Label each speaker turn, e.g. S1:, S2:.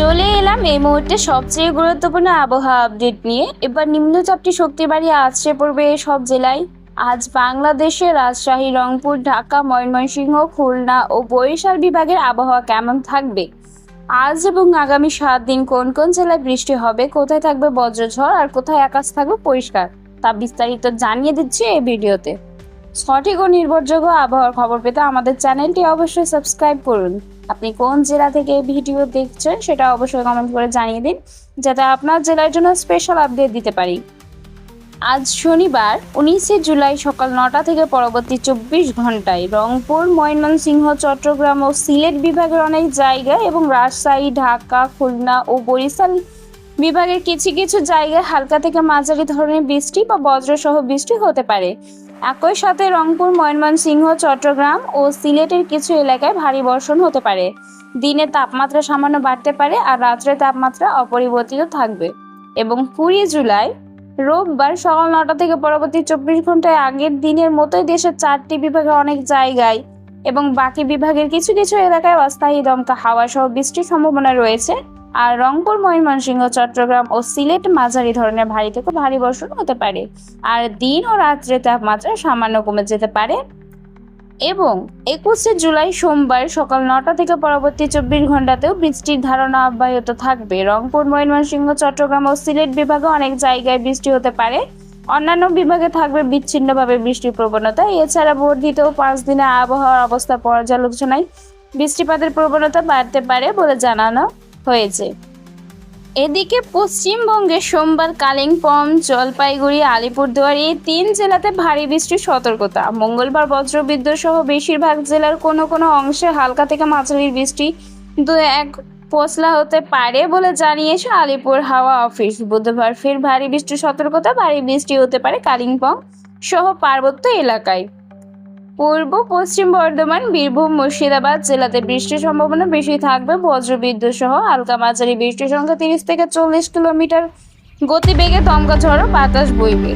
S1: চলে এলাম এই মুহূর্তে সবচেয়ে গুরুত্বপূর্ণ আবহাওয়া আপডেট নিয়ে। এবার নিম্নচাপটি শক্তি বাড়িয়ে আসছে পড়বে সব জেলায়। আজ বাংলাদেশে রাজশাহী, রংপুর, ঢাকা, ময়মনসিংহ, খুলনা ও বরিশাল বিভাগের আবহাওয়া কেমন থাকবে? আজ এবং আগামী সাত দিন কোন কোন জেলায় বৃষ্টি হবে, কোথায় থাকবে বজ্রঝড় আর কোথায় আকাশ থাকবে পরিষ্কার, তা বিস্তারিত জানিয়ে দিচ্ছি এই ভিডিওতে। সঠিক ও নির্ভরযোগ্য আবহাওয়ার খবর পেতে আমাদের চ্যানেলটি অবশ্যই সাবস্ক্রাইব করুন। আপনি কোন জেলা থেকে ভিডিও দেখছেন সেটা অবশ্যই কমেন্ট করে জানিয়ে দিন, যাতে আপনার জেলার জন্য স্পেশাল আপডেট দিতে পারি। আজ শনিবার, উনিশে জুলাই সকাল নটা থেকে পরবর্তী চব্বিশ ঘন্টায় রংপুর, ময়মনসিংহ, চট্টগ্রাম ও সিলেট বিভাগের অনেক জায়গা এবং রাজশাহী, ঢাকা, খুলনা ও বরিশাল বিভাগের কিছু কিছু জায়গায় হালকা থেকে মাঝারি ধরনের বৃষ্টি বা বজ্রসহ বৃষ্টি হতে পারে। একই সাথে রংপুর, ময়মনসিংহ, চট্টগ্রাম ও সিলেটের কিছু এলাকায় ভারী বর্ষণ হতে পারে। দিনে তাপমাত্রা সামান্য বাড়তে পারে আর রাত্রে তাপমাত্রা অপরিবর্তিত থাকবে। এবং কুড়ি জুলাই, রোববার সকাল নটা থেকে পরবর্তী চব্বিশ ঘন্টায় আগের দিনের মতোই দেশের চারটি বিভাগে অনেক জায়গায় এবং বাকি বিভাগের কিছু কিছু এলাকায় অস্থায়ী দমকা হাওয়া সহ বৃষ্টির সম্ভাবনা রয়েছে। আর রংপুর, ময়মনসিংহ, চট্টগ্রাম ও সিলেট মাঝারি ধরনের ভারী থেকে ভারী বর্ষণ হতে পারে। আর দিন ও রাত্রে তাপমাত্রা সামান্য কমে যেতে পারে। এবং একুশে জুলাই সোমবার সকাল নটা থেকে পরবর্তী চব্বিশ ঘন্টাতেও বৃষ্টির ধারণা অব্যাহত থাকবে। রংপুর, ময়মনসিংহ, চট্টগ্রাম ও সিলেট বিভাগে অনেক জায়গায় বৃষ্টি হতে পারে। অন্যান্য বিভাগে থাকবে বিচ্ছিন্নভাবে বৃষ্টির প্রবণতা। এছাড়া বর্ধিত পাঁচ দিনে আবহাওয়ার অবস্থা পর্যালোচনায় বৃষ্টিপাতের প্রবণতা বাড়তে পারে বলে জানানো হয়েছে। এদিকে পশ্চিমবঙ্গে সোমবার কালিম্পং, জলপাইগুড়ি, আলিপুরদুয়ার এই তিন জেলাতে ভারী বৃষ্টির সতর্কতা। মঙ্গলবার বজ্রবিদ্যুৎ সহ বেশিরভাগ জেলার কোনো কোনো অংশে হালকা থেকে মাঝারি বৃষ্টি দু এক পশলা হতে পারে বলে জানিয়েছে আলিপুর হাওয়া অফিস। বুধবার ফের ভারী বৃষ্টির সতর্কতা, ভারী বৃষ্টি হতে পারে কালিম্পং সহ পার্বত্য এলাকায়। পূর্ব, পশ্চিম বর্ধমান, বীরভূম, মুর্শিদাবাদ জেলাতে বৃষ্টির সম্ভাবনা বেশি থাকবে। বজ্রবিদ্যুৎ সহ হালকা মাঝারি বৃষ্টির সংখ্যা তিরিশ থেকে চল্লিশ কিলোমিটার। গতিবেগে দমকা ঝড়ো বাতাস বইবে।